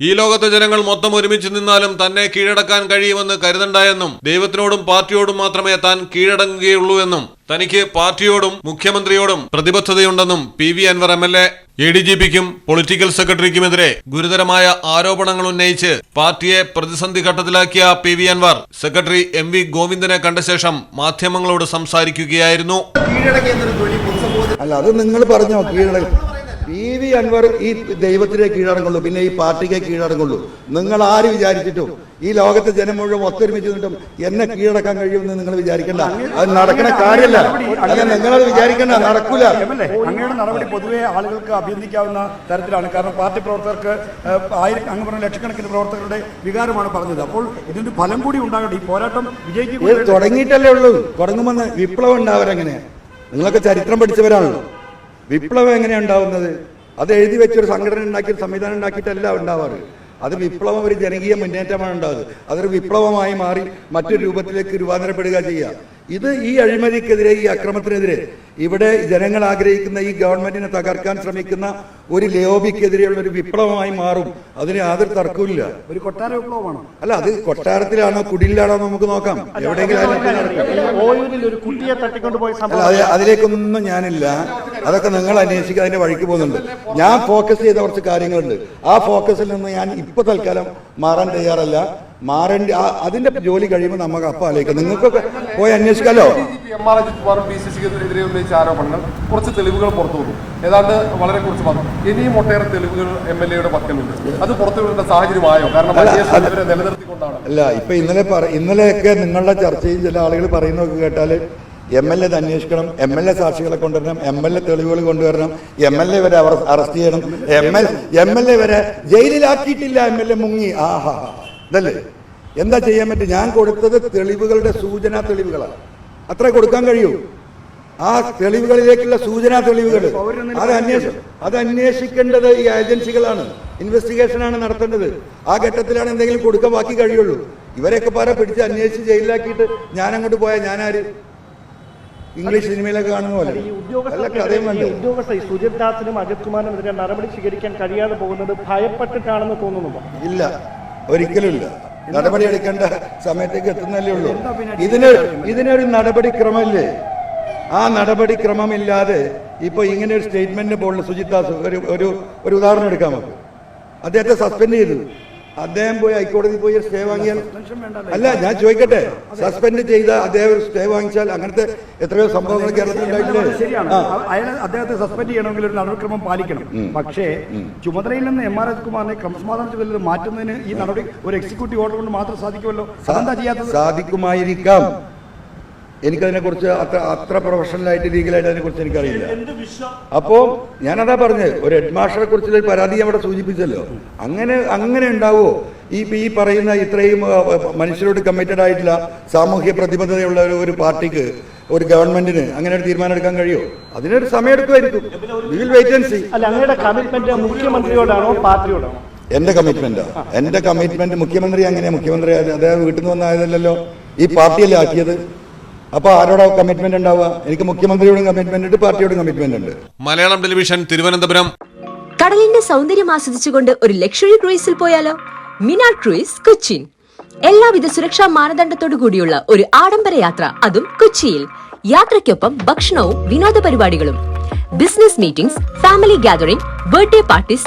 ഈ ലോകത്തെ ജനങ്ങൾ മൊത്തം ഒരുമിച്ച് നിന്നാലും തന്നെ കീഴടക്കാൻ കഴിയുമെന്ന് കരുതണ്ടായെന്നും ദൈവത്തിനോടും പാർട്ടിയോടും മാത്രമേ താൻ കീഴടങ്ങുകയുള്ളൂ എന്നും തനിക്ക് പാർട്ടിയോടും മുഖ്യമന്ത്രിയോടും പ്രതിബദ്ധതയുണ്ടെന്നും P V Anvar M L A A D G പിക്കും പൊളിറ്റിക്കൽ സെക്രട്ടറിക്കുമെതിരെ ഗുരുതരമായ ആരോപണങ്ങൾ ഉന്നയിച്ച് പാർട്ടിയെ പ്രതിസന്ധി ഘട്ടത്തിലാക്കിയ P V Anvar secretary M V ഗോവിന്ദനെ കണ്ട ശേഷം മാധ്യമങ്ങളോട് സംസാരിക്കുകയായിരുന്നു. അല്ല അത് നിങ്ങൾ പറഞ്ഞോ പി വി അൻവർ ഈ ദൈവത്തിനെ കീഴടങ്ങുള്ളൂ. പിന്നെ ഈ പാർട്ടിക്ക് കീഴടങ്ങുള്ളൂ. നിങ്ങൾ ആര് വിചാരിച്ചിട്ടും ഈ ലോകത്തെ ജനം മുഴുവൻ ഒത്തൊരുമിച്ച് നിന്നിട്ടും എന്നെ കീഴടക്കാൻ കഴിയുമെന്ന് നിങ്ങൾ വിചാരിക്കണ്ട. അത് നടക്കണ കാര്യമല്ല. അല്ല നിങ്ങളത് വിചാരിക്കണ്ട. നടക്കൂല. അങ്ങയുടെ നടപടി പൊതുവെ ആളുകൾക്ക് അഭിനന്ദിക്കാവുന്ന തരത്തിലാണ്. കാരണം പാർട്ടി പ്രവർത്തകർക്ക് ആയിരം അങ്ങ് പറഞ്ഞ ലക്ഷക്കണക്കിന് പ്രവർത്തകരുടെ വികാരമാണ് പറഞ്ഞത്. അപ്പോൾ ഇതിന്റെ ഫലം കൂടി ഉണ്ടാകട്ടെ. ഈ പോരാട്ടം വിജയിക്കും വിജയിക്കുക തുടങ്ങിയിട്ടല്ലേ ഉള്ളൂ. തുടങ്ങുമെന്ന് വിപ്ലവം ഉണ്ടാവരെങ്ങനെ നിങ്ങളൊക്കെ ചരിത്രം പഠിച്ചവരാണല്ലോ. വിപ്ലവം എങ്ങനെയാണ് ഉണ്ടാവുന്നത്? അത് എഴുതി വെച്ചൊരു സംഘടന ഉണ്ടാക്കി സംവിധാനം ഉണ്ടാക്കിയിട്ടല്ല ഉണ്ടാവാറ്. അത് വിപ്ലവം ഒരു ജനകീയ മുന്നേറ്റമാണ് ഉണ്ടാവുന്നത്. അതൊരു വിപ്ലവമായി മാറി മറ്റൊരു രൂപത്തിലേക്ക് രൂപാന്തരപ്പെടുക ചെയ്യുക. ഇത് ഈ അഴിമതിക്കെതിരെ ഈ അക്രമത്തിനെതിരെ ഇവിടെ ജനങ്ങൾ ആഗ്രഹിക്കുന്ന ഈ ഗവൺമെന്റിനെ തകർക്കാൻ ശ്രമിക്കുന്ന ഒരു ലേബിക്കെതിരെയുള്ള ഒരു വിപ്ലവമായി മാറും. അതിന് യാതൊരു തർക്കവുമില്ല. ഒരു കൊട്ടാര വിപ്ലവമാണ്? അല്ല അത് കൊട്ടാരത്തിലാണോ കുടിലാണോ നമുക്ക് നോക്കാം. എവിടെയെങ്കിലും അതിലേക്കൊന്നും ഞാനില്ല. അതൊക്കെ നിങ്ങൾ അന്വേഷിക്കുക അതിന്റെ വഴിക്ക് പോകുന്നുണ്ട്. ഞാൻ ഫോക്കസ് ചെയ്ത കുറച്ച് കാര്യങ്ങളുണ്ട്. ആ ഫോക്കസിൽ നിന്ന് ഞാൻ ഇപ്പൊ തൽക്കാലം മാറാൻ തയ്യാറല്ല. മാറേണ്ട അതിന്റെ ജോലി കഴിയുമ്പോൾ നമുക്ക് അപ്പം ആലോചിക്കാം. നിങ്ങൾക്കൊക്കെ പോയി അന്വേഷിക്കാലോ? എം ആർ അജിത് കുമാറും പി സി സിക്കെതിരെ ഉന്നയിച്ച ആരോപണങ്ങൾ കുറച്ച് തെളിവുകൾ പുറത്തു വന്നു ഏതാണ്ട് വളരെ കുറച്ച് മാത്രം. ഇനിയും ഒട്ടേറെ തെളിവുകൾ എം എൽ എയുടെ പക്കലുണ്ട്. അത് പുറത്തു വിടേണ്ട സാഹചര്യമായോ? കാരണം നിലനിർത്തിക്കൊണ്ടാണ്. അല്ല ഇപ്പൊ ഇന്നലെ ഇന്നലെയൊക്കെ നിങ്ങളുടെ ചർച്ചയും ചില ആളുകൾ പറയുന്നതൊക്കെ കേട്ടാൽ എം എൽ എ അന്വേഷിക്കണം എം എൽ എ സാക്ഷികളെ കൊണ്ടുവരണം എം എൽ എ തെളിവുകൾ കൊണ്ടുവരണം എം എൽ എ വരെ അവർ അറസ്റ്റ് ചെയ്യണം. M L M L A വരെ ജയിലിലാക്കിയിട്ടില്ല എം എൽ എ മുങ്ങി. ആഹാ. ഇതല്ലേ? എന്താ ചെയ്യാൻ പറ്റും ഞാൻ കൊടുത്തത് തെളിവുകളുടെ സൂചനാ തെളിവുകളാണ്. അത്ര കൊടുക്കാൻ കഴിയൂ. ആ തെളിവുകളിലേക്കുള്ള സൂചനാ തെളിവുകൾ. അത് അന്വേഷ അത് അന്വേഷിക്കേണ്ടത് ഈ ഏജൻസികളാണ്. ഇൻവെസ്റ്റിഗേഷനാണ് നടത്തേണ്ടത്. ആ ഘട്ടത്തിലാണ് എന്തെങ്കിലും കൊടുക്കാൻ ബാക്കി കഴിയുള്ളൂ. ഇവരെയൊക്കെ പാര പിടിച്ച് അന്വേഷിച്ച് ജയിലിലാക്കിയിട്ട് ഞാൻ അങ്ങോട്ട് പോയാൽ ഞാനാര്? ഇംഗ്ലീഷ് സിനിമയിലൊക്കെ കാണുന്ന പോലെ. ഉദ്യോഗസ്ഥ സുജിത് ദാസിനും അജിത് കുമാറിനുമെതിരെ നടപടി സ്വീകരിക്കാൻ കഴിയാതെ പോകുന്നത് ഭയപ്പെട്ടിട്ടാണെന്ന് തോന്നുന്നുണ്ടോ? ഇല്ല. ഒരിക്കലും ഇല്ല. നടപടി എടുക്കേണ്ട സമയത്തേക്ക് എത്തുന്നല്ലേ ഉള്ളൂ. ഇതിന് ഇതിനൊരു നടപടിക്രമമില്ലേ ആ നടപടിക്രമമില്ലാതെ ഇപ്പൊ ഇങ്ങനെ ഒരു സ്റ്റേറ്റ്മെന്റിന് പോലുള്ള സുജിത് ദാസ് ഒരു ഒരു ഒരു ഉദാഹരണം എടുക്കാം നമുക്ക്. അദ്ദേഹത്തെ സസ്പെൻഡ് ചെയ്തു അദ്ദേഹം പോയി ഹൈക്കോടതി പോയി സ്റ്റേ വാങ്ങിയാൽ അല്ല? ഞാൻ ചോദിക്കട്ടെ. സസ്പെൻഡ് ചെയ്ത അദ്ദേഹം ഒരു സ്റ്റേ വാങ്ങിച്ചാൽ അങ്ങനത്തെ എത്രയോ സംഭവങ്ങൾ കേരളത്തിൽ അദ്ദേഹത്തെ സസ്പെൻഡ് ചെയ്യണമെങ്കിൽ ഒരു നടപടിക്രമം പാലിക്കണം. പക്ഷേ ചുമതലയിൽ നിന്ന് എം ആർ എസ് കുമാറിനെ ക്രമസമാധാന ചുമതല മാറ്റുന്നതിന് ഈ നടപടി ഒരു എക്സിക്യൂട്ടീവ് ഓർഡർ കൊണ്ട് മാത്രം സാധിക്കുമല്ലോ? സാധിക്കുമായിരിക്കാം. എനിക്കതിനെ കുറിച്ച് അത്ര അത്ര പ്രൊഫഷണൽ ആയിട്ട് ലീഗലായിട്ട് അതിനെ കുറിച്ച് എനിക്കറിയില്ല അപ്പോ ഞാനതാ പറഞ്ഞത് ഒരു ഹെഡ് മാസ്റ്ററെ കുറിച്ചുള്ള പരാതി അവിടെ സൂചിപ്പിച്ചല്ലോ. അങ്ങനെ അങ്ങനെ ഉണ്ടാവുമോ ഈ ഈ പറയുന്ന ഇത്രയും മനുഷ്യരോട് കമ്മിറ്റഡ് ആയിട്ടുള്ള സാമൂഹ്യ പ്രതിബദ്ധതയുള്ള ഒരു ഒരു പാർട്ടിക്ക് ഒരു ഗവൺമെന്റിന് അങ്ങനെ ഒരു തീരുമാനം എടുക്കാൻ കഴിയോ? അതിനൊരു സമയം എടുക്കുമായിരിക്കും We will wait അല്ല അങ്ങയുടെ കമ്മിറ്റ്മെന്റ് മുഖ്യമന്ത്രിയോടാണോ പാർട്ടിയോടാണോ? എന്റെ കമ്മിറ്റ്മെന്റ് എന്റെ കമ്മിറ്റ്മെന്റ് മുഖ്യമന്ത്രി അങ്ങനെ മുഖ്യമന്ത്രി അദ്ദേഹം വീട്ടിൽ നിന്ന് വന്നായതല്ലോ ഈ പാർട്ടിയല്ലേ ആക്കിയത്? അപ്പൊ ആരോടോ കമ്മിറ്റ്മെന്റ് ഉണ്ടാവുക? എനിക്ക് മുഖ്യമന്ത്രിയോടും കമ്മിറ്റ്മെന്റ് ഉണ്ട് പാർട്ടിയോടും കമ്മിറ്റ്മെന്റ് ഉണ്ട്. മലയാളം ടെലിവിഷൻ തിരുവനന്തപുരം. കടലിന്റെ സൗന്ദര്യം ആസ്വദിച്ചുകൊണ്ട് ഒരു ലക്ഷറി ക്രൂയിസിൽ പോയാലോ? മിനാർ ക്രൂയിസ് കൊച്ചിൻ. എല്ലാവിധ സുരക്ഷാ മാനദണ്ഡത്തോടു കൂടിയുള്ള ഒരു ആഡംബര യാത്ര അതും കൊച്ചിയിൽ. യാത്രയ്ക്കൊപ്പം ഭക്ഷണവും വിനോദ പരിപാടികളും. Business meetings family gathering birthday parties